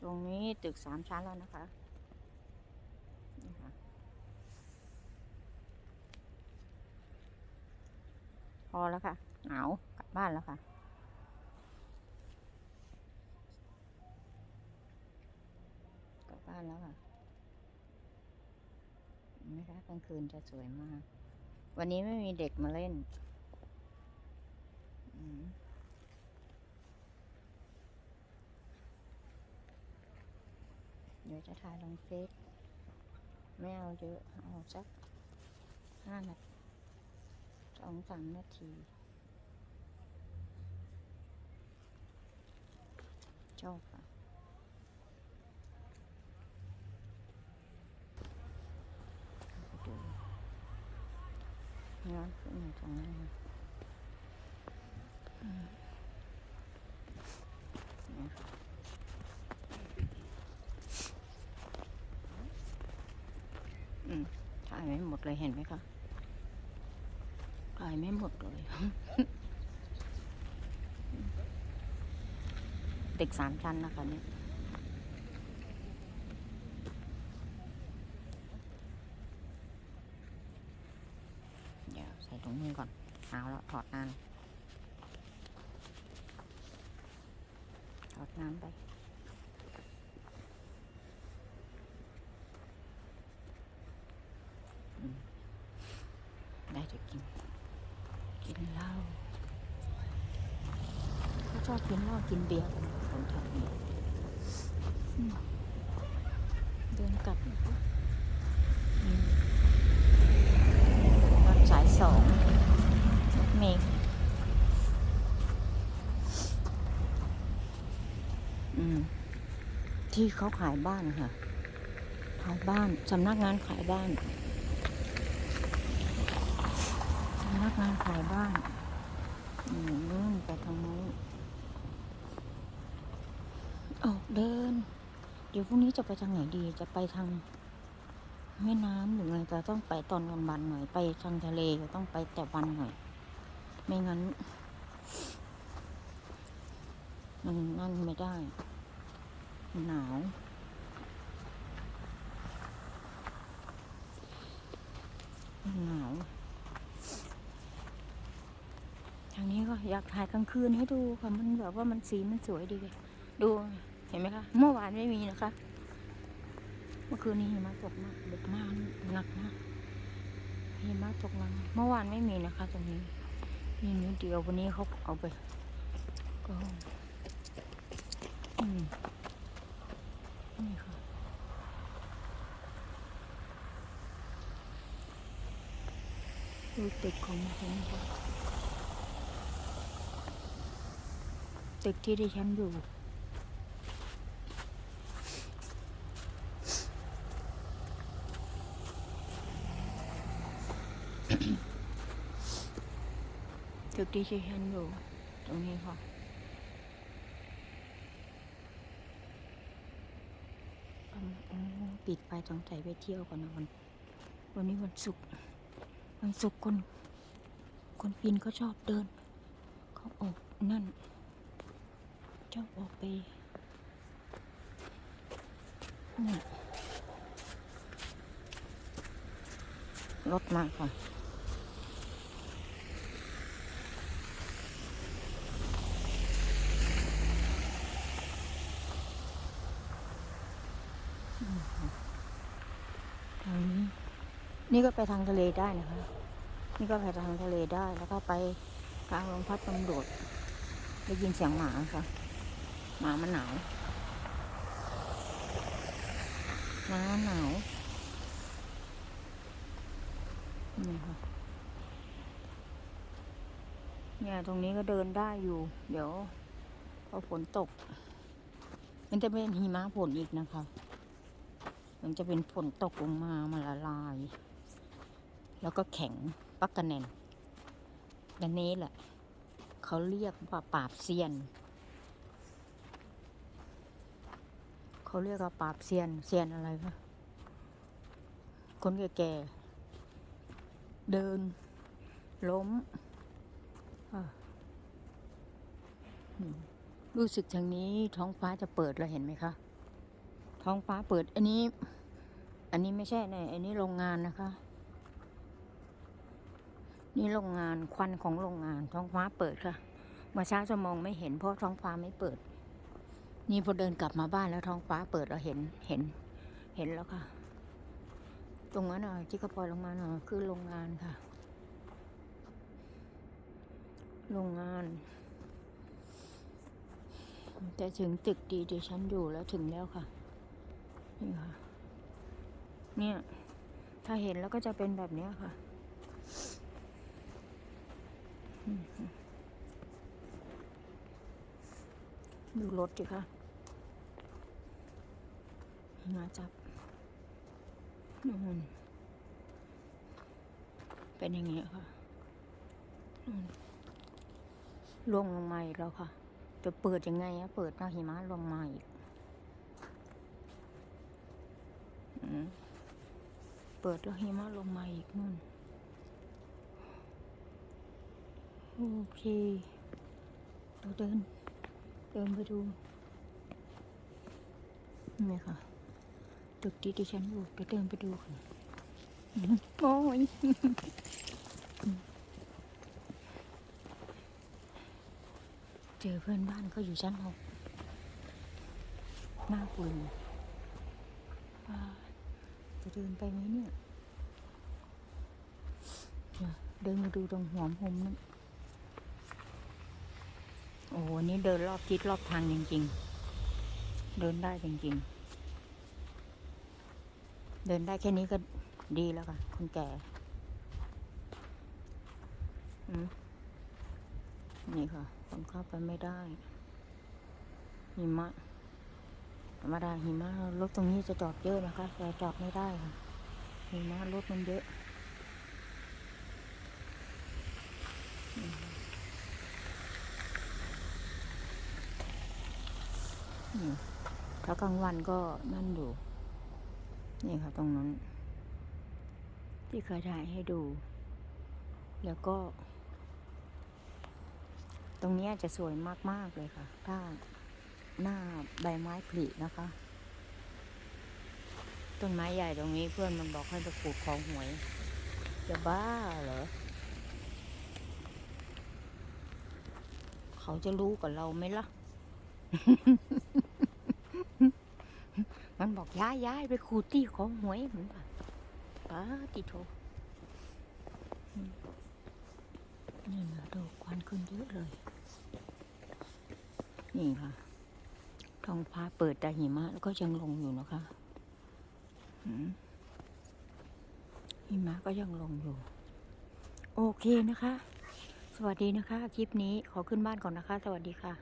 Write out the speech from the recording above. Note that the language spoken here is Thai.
ตรงนี้ตึกสามชั้นแล้วนะคะนี่ค่ะพอแล้วค่ะ หนาวกลับบ้านแล้วค่ะ กลับบ้านแล้วค่ะนไหมคะกลางคืนจะสวยมาก วันนี้ไม่มีเด็กมาเล่น อืม เดี๋ยวจะถ่ายลงเฟซไม่เอาเยอะเอาสักห้านาทีสองสามนาทีชอบค่ะไปดูย้อนขึ้นมาตรงนี้นะอืมเนี่ยค่ะอืมถ่าย ไม่หมดเลยเห็นไหมคะถ่ายไม่หมดเลย เด็กสามชั้นนะคะเนี่ยเดี๋ยวใส่ถุงมือก่อนเอาแล้วถอดน้ำถอดน้ำไป อืมได้จะกิน กินเหล้าเขา ชอบกินเหล้ากินเบียร์กันคนแถวนี้อืมเดินกลับนะคะอืมรถสายสองรถเมล์อืมที่เขาขายบ้านค่ะ ขายบ้านสำนักงานขายบ้านสำนักงานขายบ้านอืมนู่นไปทางนู้น ออกเดิน เดี๋ยวพรุ่งนี้จะไปทางไหนดี จะไปทางแม่น้ำหรือไงจะต้องไปตอนกลางวันหน่อย ไปทางทะเลก็ต้องไปแต่วันหน่อย ไม่งั้น มันนั่นไม่ได้ หนาว หนาว ทางนี้ก็อยากถ่ายกลางคืนให้ดูค่ะ มันแบบว่ามันสีมันสวยดี ดู เห็นไหมคะ เมื่อวานไม่มีนะคะ เมื่อคืนนี้หิมะตกมากดึกมากหนักมากหิมะตกหนักเมื่อวานไม่มีนะคะ ตรงนี้มีนิดเดียววันนี้เขาเอาไปก็อืมนี่ค่ะดูตึกของฉันค่ะตึกที่ดิฉันอยู่ ตึกที่ฉันอยู่ตรงนี้ค่ะ ปิดไปสงสัยไปเที่ยวก่อนนะวัน วันนี้วันศุกร์ วันศุกร์คน คนปีนเขาชอบเดิน เขาออกนั่นชอบออกไปนี่รถมาค่ะางนี้ นี่ก็ไปทางทะเลได้นะคะ นี่ก็ไปทางทะเลได้ แล้วก็ไปกลางโรงพักตำรวจได้ยินเสียงหมาค่ะ หมามันหนาวหมาหนาว นี่ค่ะ เนี่ยตรงนี้ก็เดินได้อยู่ เดี๋ยวพอฝนตก มันจะเป็นหิมะฝนอีกนะคะ มันจะเป็นฝนตกลงมามาละลาย แล้วก็แข็งปักกะแนนอันนี้แหละ เขาเรียกว่าปราบเซียน เขาเรียกว่าปราบเซียนเซียนอะไรคะคนแก่ๆเดิน ล้มอะอืมรู้สึกทางนี้ท้องฟ้าจะเปิดแล้วเห็นไหมคะ ท้องฟ้าเปิด อันนี้ อันนี้ไม่ใช่ในอันนี้โรงงานนะคะ นี่โรงงานควันของโรงงานท้องฟ้าเปิดค่ะเมื่อเช้าจะมองไม่เห็นเพราะท้องฟ้าไม่เปิด นี่พอเดินกลับมาบ้านแล้วท้องฟ้าเปิดเราเห็นเห็น เห็นแล้วค่ะ ตรงนั้นอะที่เขาปล่อยลงมาน่ะคือโรงงานค่ะ โรงงานจะถึงตึกดีที่ฉันอยู่แล้วถึงแล้วค่ะ นี่ค่ะ เนี่ย ถ้าเห็นแล้วก็จะเป็นแบบนี้ค่ะอืม ดูรถดิค่ะมาจับนู่นเป็นอย่างเงี้ยค่ะนู่นล่วงลงมาอีกแล้วค่ะ จะเปิดยังไงอะเปิดหน้าหิมะลงมาอีกอืมเปิดแล้วหิมะลงมาอีกนู่น โอเค เราเดิน เดินไปดู นี่ค่ะตึกที่ดิฉันอยู่จะเดินไปดูค่ะโอ้ยเจอเพื่อนบ้านเขาอยู่ชั้นหกหน้าปืนว่าจะเดินไปไหมเนี่ย เดินมาดูตรงหัวมุมนั่น อ้โห นี่เดินรอบทิศรอบทางจริงๆ เดินได้จริงๆ เดินได้แค่นี้ก็ดีแล้วค่ะคนแก่นี่ค่ะคนเข้าไปไม่ได้ หิมะธรรมดาหิมะรถตรงนี้จะจอดเยอะนะคะแต่จอดไม่ได้ค่ะหิมะรถมันเยอะ นี่ถ้ากลางวันก็นั่นอยู่ นี่ค่ะตรงนั้น ที่เคยถ่ายให้ดู แล้วก็ ตรงนี้จะสวยมาก ๆ เลยค่ะ ถ้าหน้าใบไม้ผลินะคะ ต้นไม้ใหญ่ตรงนี้เพื่อนมันบอกให้ไปปลูกของหวย จะบ้าเหรอ เขาจะรู้กับเราไหมล่ะ มันบอกย้ายย้ายไปขูดที่ของหวยเหมือนกันป้าติโทนี่นะดูควันขึ้นเยอะเลย นี่ค่ะท้องฟ้าเปิดแต่หิมะแล้วก็ยังลงอยู่นะคะหิมะก็ยังลงอยู่ โอเคนะคะ สวัสดีนะคะ คลิปนี้ขอขึ้นบ้านก่อนนะคะ สวัสดีค่ะ